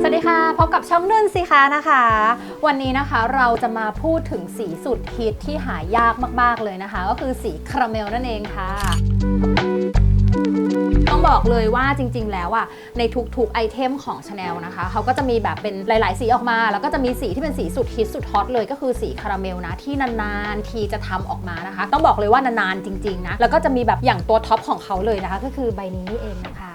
สวัสดีค่ะ พบกับช่องนุ่นสิคะนะคะ วันนี้นะคะเราจะมาพูดถึงสีสุดฮิตที่หายากมากๆเลยนะคะ ก็คือสีคาราเมลนั่นเองค่ะต้องบอกเลยว่าจริง ๆ แล้วอะในทุกๆไอเทมของ Chanel นะคะเขาก็จะมีแบบเป็นหลาย ๆ สีออกมา แล้วก็จะมีสีที่เป็นสีสุดฮิตสุดฮอตเลยก็คือสีคาราเมลนะที่นานๆทีจะทำออกมานะคะ ต้องบอกเลยว่านานๆจริง ๆ นะ แล้วก็จะมีแบบอย่างตัวท็อปของเขาเลยนะคะ ก็คือใบนี้นี่เองนะคะ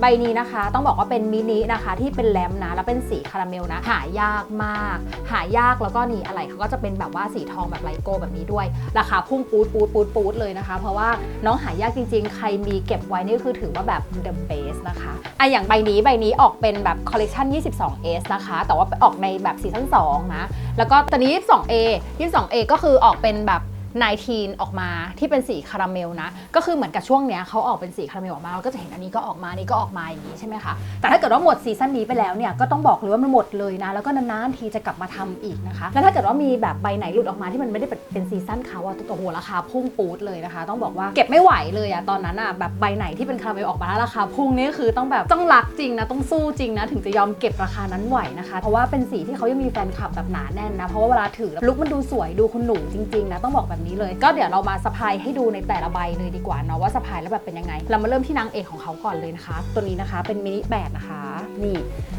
ใบนี้นะคะต้องบอกว่าเป็นมินินะคะที่เป็นแลมนะแล้วเป็นสีคาราเมลนะหายากมาก หายากแล้วก็นี่อะไรเขาก็จะเป็นแบบว่าสีทองแบบไลโก้แบบนี้ด้วย ราคาพุ่งปูดปูดปูดปูดเลยนะคะ เพราะว่าน้องหายากจริง ๆ ใครมีเก็บไว้นี่คือถือว่าแบบ the best นะคะอะอย่างใบนี้ใบนี้ออกเป็นแบบคอลเลกชัน 22S นะคะ แต่ว่าออกในแบบซีซั่น2นะแล้วก็ตอนนี้ 22A 22A ก็คือออกเป็นแบบ 19 ออกมาที่เป็นสีคาราเมลนะ ก็คือเหมือนกับช่วงเนี้ยเขาออกเป็นสีคาราเมลออกมาเราก็จะเห็นอันนี้ก็ออกมานี่ก็ออกมาอย่างนี้ใช่ไหมคะแต่ถ้าเกิดว่าหมดซีซั่นนี้ไปแล้วเนี่ยก็ต้องบอกเลยว่ามันหมดเลยนะ แล้วก็นานๆทีจะกลับมาทำอีกนะคะ แล้วถ้าเกิดว่ามีแบบใบไหนหลุดออกมาที่มันไม่ได้เป็นซีซั่นเขาอะตัวหัวราคาพุ่งปูดเลยนะคะ ต้องบอกว่าเก็บไม่ไหวเลยอะตอนนั้นอะแบบใบไหนที่เป็นคาราเมลออกมาแล้วราคาพุ่งนี่คือต้องแบบต้องรักจริงนะต้องสู้จริงนะถึงจะยอมเก็บราคานั้นไหวนะคะ เพราะว่าเป็นสีที่เขายังมีแฟนคลับแบบหนาแน่นนะเพราะว่าเวลาถือลุคมันดูสวยดูคุณหนูจริงๆนะต้องบอกแบบนี้เลย ก็เดี๋ยวเรามาสะพายให้ดูในแต่ละใบเลยดีกว่าเนาะว่าสะพายแล้วแบบเป็นยังไง เรามาเริ่มที่นางเอกของเขาก่อนเลยนะคะ ตัวนี้นะคะเป็นมินิแปดนะคะนี่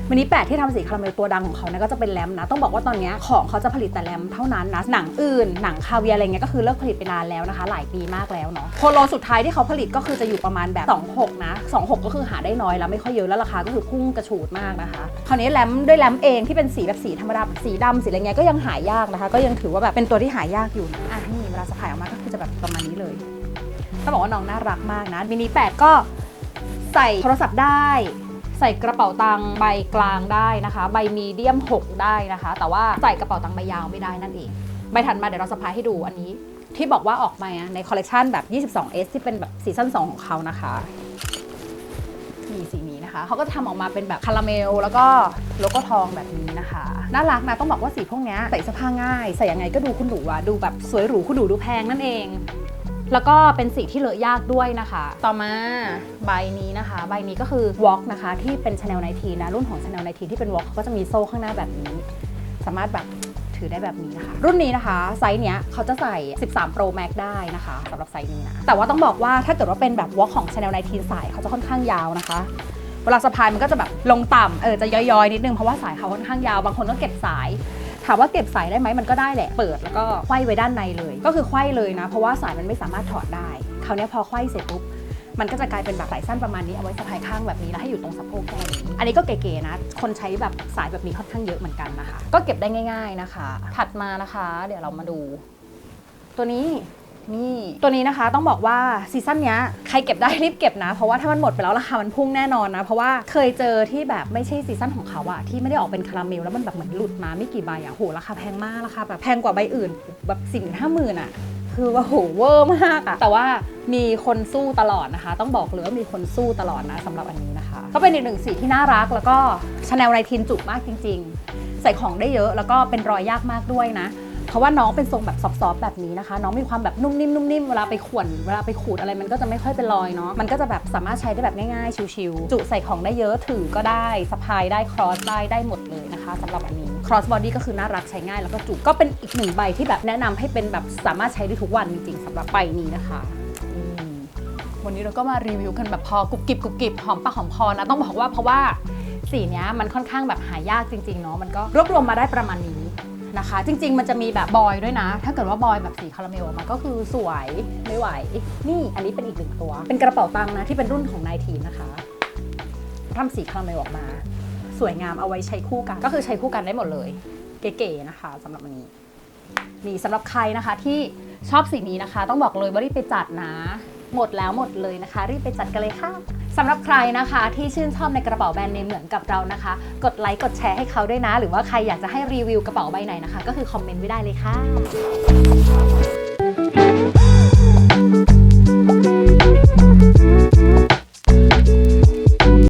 มินิแปดที่ทำสีคาราเมลตัวดังของเขาเนี่ยก็จะเป็นแรมนะ ต้องบอกว่าตอนนี้ของเขาจะผลิตแต่แรมเท่านั้นนะหนังอื่นหนังคาเวียอะไรเงี้ยก็คือเลิกผลิตไปนานแล้วนะคะ หลายปีมากแล้วเนาะโคโลสุดท้ายที่เขาผลิตก็คือจะอยู่ประมาณแบบ 26 นะ 26 ก็คือหาได้น้อยแล้วไม่ค่อยเยอะแล้วราคาก็คือพุ่งกระฉูดมากนะคะคราวนี้แรมด้วยแรมเองที่เป็นสีแบบสีธรรมดาสีดำสีอะไรเงี้ยก็ยังหายากนะคะ ก็ยังถือว่าแบบเป็นตัวที่หายากอยู่นะอะนี่ ลาสะพายออกมาก็คือจะแบบประมาณนี้เลยต้องบอกว่าน้องน่ารักมากนะมินิ8ก็ใส่โทรศัพท์ได้ ใส่กระเป๋าตังค์ใบกลางได้นะคะ ใบมีเดียม 6 ได้นะคะ แต่ว่าใส่กระเป๋าตังค์ใบยาวไม่ได้นั่นเอง ใบถัดมาเดี๋ยวเราสะพายให้ดูอันนี้ ที่บอกว่าออกมาในคอลเลกชันแบบ 22S ที่เป็นแบบซีซั่น2ของเขานะคะ สีนี้นะคะเขาก็จะทำออกมาเป็นแบบคาราเมล แล้วก็โลโก้ทองแบบนี้นะคะ น่ารักนะต้องบอกว่าสีพวกเนี้ยใส่เสื้อผ้าง่าย ใส่ยังไงก็ดูคุณหรูอะดูแบบสวยหรูคุณหรูดูแพงนั่นเอง แล้วก็เป็นสีที่เลอะยากด้วยนะคะ ต่อมาใบนี้นะคะ ใบนี้ก็คือ Walk นะคะ ที่เป็น Chanel 19นะ รุ่นของ Chanel 19ที่เป็น Walk เขาก็จะมีโซ่ข้างหน้าแบบนี้ สามารถแบบ ถือได้แบบนี้นะคะ รุ่นนี้นะคะไซส์เนี้ยเขาจะใส่ 13 Pro Max ได้นะคะสำหรับไซส์นี้นะ แต่ว่าต้องบอกว่าถ้าเกิดว่าเป็นแบบ Walk ของ Chanel 19สายเขาจะค่อนข้างยาวนะคะเวลาสะพายมันก็จะแบบลงต่ำเออจะย้อยๆนิดนึงเพราะว่าสายเขาค่อนข้างยาวบางคนก็เก็บสายถามว่าเก็บสายได้ไหมมันก็ได้แหละ เปิดแล้วก็ไขว้ไว้ด้านในเลย ก็คือไขว้เลยนะ เพราะว่าสายมันไม่สามารถถอดได้ คราวนี้พอไขว้เสร็จปุ๊บ มันก็จะกลายเป็นแบบสายสั้นประมาณนี้เอาไว้สะพายข้างแบบนี้แล้วให้อยู่ตรงสะโพกแค่นี้อันนี้ก็เก๋ๆนะ คนใช้แบบสายแบบนี้ค่อนข้างเยอะเหมือนกันนะคะ ก็เก็บได้ง่าย ๆนะคะ ถัดมานะคะ เดี๋ยวเรามาดู ตัวนี้นี่ตัวนี้นะคะต้องบอกว่าซีซั่นนี้ใครเก็บได้รีบเก็บนะ เพราะว่าถ้ามันหมดไปแล้วราคามันพุ่งแน่นอนนะ เพราะว่าเคยเจอที่แบบไม่ใช่ซีซั่นของเขาอะที่ไม่ได้ออกเป็นคาราเมลแล้วมันแบบเหมือนหลุดมาไม่กี่ใบอะโหราคาแพงมากราคาแบบแพงกว่าใบอื่นแบบสี่หมื่นห้าหมื่นอะ คือว่าโหเวอร์มากอะแต่ว่ามีคนสู้ตลอดนะคะ ต้องบอกเลยว่ามีคนสู้ตลอดนะสำหรับอันนี้นะคะ ก็เป็นอีกหนึ่งสีที่น่ารักแล้วก็ชาแนลไนทินจุมากจริง ๆ ใส่ของได้เยอะแล้วก็เป็นรอยยากมากด้วยนะ เพราะว่าน้องเป็นทรงแบบซอฟๆแบบนี้นะคะ น้องมีความแบบนุ่มนิ่มนุ่มนิ่มเวลาไปขวนเวลาไปขูดอะไรมันก็จะไม่ค่อยเป็นรอยเนาะมันก็จะแบบสามารถใช้ได้แบบง่ายๆชิวๆจุใส่ของได้เยอะถือก็ได้สะพายได้ครอสได้ได้หมดเลยนะคะสำหรับอันนี้ cross body ก็คือน่ารักใช้ง่ายแล้วก็จุก็เป็นอีกหนึ่งใบที่แบบแนะนำให้เป็นแบบสามารถใช้ได้ทุกวันจริงๆสำหรับใบนี้นะคะวันนี้เราก็มารีวิวกันแบบพอกรุบกริบกรุบกริบหอมปากหอมคอนะต้องบอกว่าเพราะว่าสีเนี้ยมันค่อนข้างแบบหายากจริงๆเนาะมันก็รวบรวมมาได้ประมาณนี้ นะคะ จริง ๆ มันจะมีแบบบอยด้วยนะ ถ้าเกิดว่าบอยแบบสีคาราเมลออกมาก็คือสวยไม่ไหว นี่อันนี้เป็นอีกหนึ่งตัว เป็นกระเป๋าตังค์นะที่เป็นรุ่นของนายทีนะคะทำสีคาราเมลออกมา สวยงามเอาไว้ใช้คู่กัน ก็คือใช้คู่กันได้หมดเลย เก๋ๆนะคะสำหรับอันนี้นี่สำหรับใครนะคะที่ชอบสีนี้นะคะ ต้องบอกเลยว่ารีบไปจัดนะ หมดแล้วหมดเลยนะคะ รีบไปจัดกันเลยค่ะ สำหรับใครนะคะที่ชื่นชอบในกระเป๋าแบรนด์เนมเหมือนกับเรานะคะ กดไลค์กดแชร์ให้เขาด้วยนะ หรือว่าใครอยากจะให้รีวิวกระเป๋าใบไหนนะคะ ก็คือคอมเมนต์ไว้ได้เลยค่ะ